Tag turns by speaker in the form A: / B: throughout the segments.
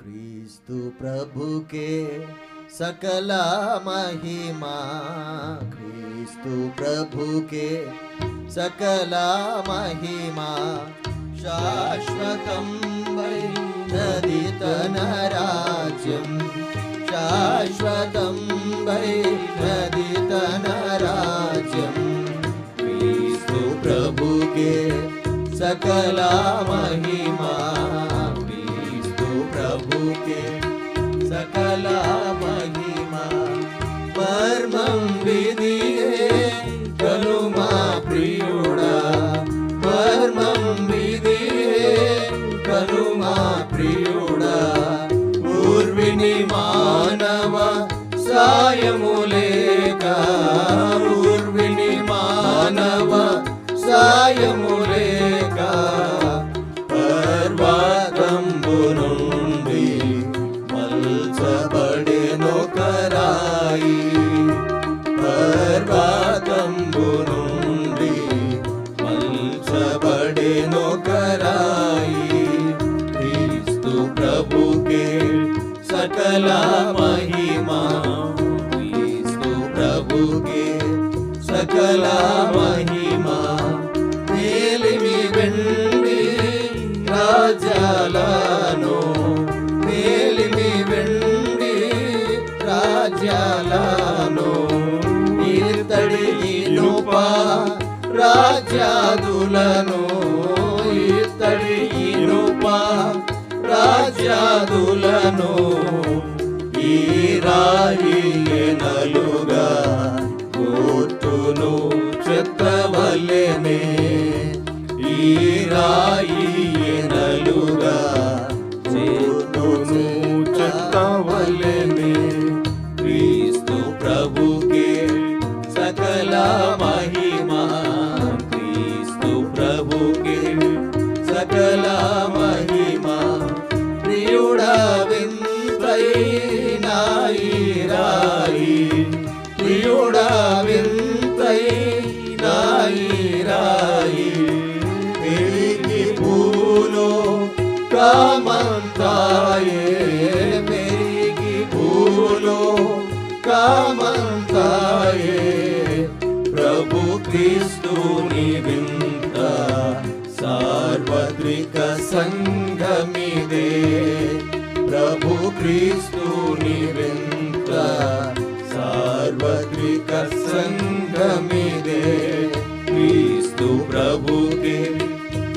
A: క్రీస్తు ప్రభుకే సకల మహిమా క్రీస్తు ప్రభుకే సకల మహిమా శాశ్వతం వైనది తన రాజ్యం శాశ్వతం వైనది తన రాజ్యం క్రీస్తు ప్రభుకే సకల సకల మహిమా మర్మం విధియే కనుమా ప్రియుడా మర్మం విధియే కనుమా ప్రియుడా ఊర్విని మానవ సాయము లేక సకల మహిమా క్రీస్తు ప్రభుకే. సకల మహిమా మేలిమి వెండి రాజాలను మేలిమి వెండి రాజాలను ఇతడి ఇనుప రాజ్యాదులను వ్యాధులను ఈ రాయి నలుగా కూర్చును చెత్తవల్లెనే ఈ రాయి నలుగా కూర్చును చెత్తవల్లెనే క్రీస్తు ప్రభుకే సకల మహిమ. క్రీస్తు ప్రభుకే సకల కామంతాయే. ప్రభు క్రీస్తుని వింత సార్వత్రిక సంఘమిదే. ప్రభు క్రీస్తుని వింత సార్వత్రిక సంఘమిదే. క్రీస్తు ప్రభుకి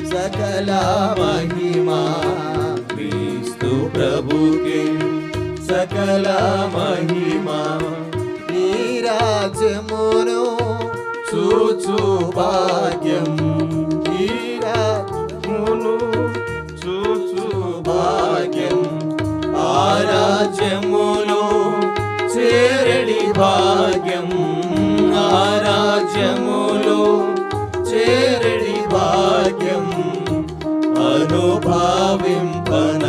A: సకల మహిమా. క్రీస్తు ప్రభుకి సకల మహిమా. నీ రాజ్యమును చూచు భాగ్యం. ఈ రాజ్యమును చూచు భాగ్యం. ఆ రాజ్యములో చేరడి భాగ్యం. ఆ రాజ్యములో చేరడి భాగ్యం. అనుభావింపనగును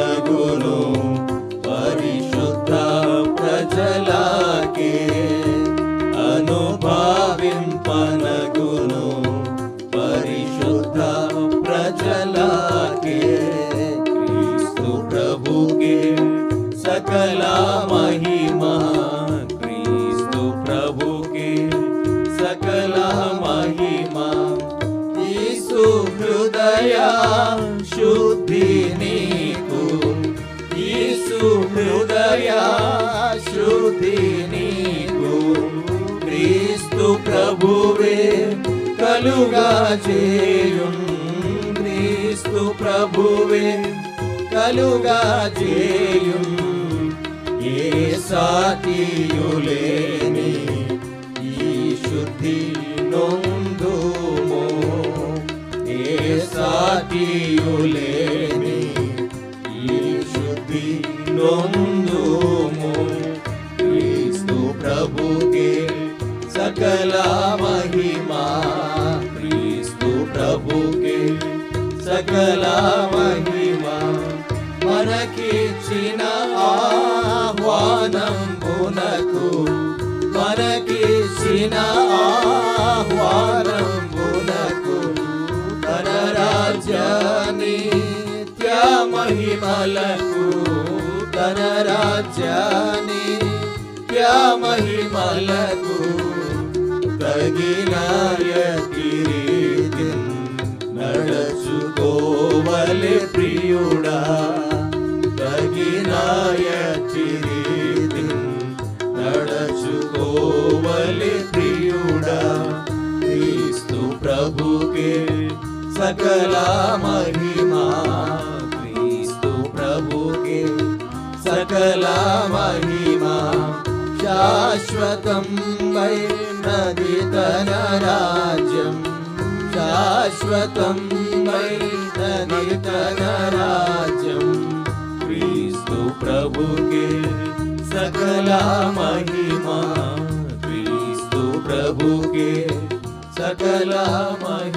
A: సకల మహిమా యేసు హృదయ శుద్ధి నీకు. యేసు హృదయ శుద్ధి నీకు. క్రీస్తు ప్రభువే కలుగా చేయు క్రీస్తు ప్రభువే కలుగా ఏ సాటియులేని నొందుమో ఏ సాటియులేని ఈ శుద్ధి నొందుమో. క్రీస్తు ప్రభుకే సకల మహిమా. క్రీస్తు ప్రభుకే సకల మహిమా. మనకిచ్చిన ఆహ్వానం మనకిచ్చిన మహిమలకు తన రాజ్యాన్ని యా మహిమలకు తగిన కిరీటి నడచుకోవలే ప్రియుడా తగిన కిరీటి నడచుకోవలే ప్రియుడా. క్రీస్తు ప్రభుకే సకల మహిమా. సకల మహిమా శాశ్వతం వైనది తన రాజ్యం శాశ్వతం వైనది తన రాజ్యం క్రీస్తు ప్రభుకే సకల మహిమా క్రీస్తు ప్రభుకే సకల మహిమా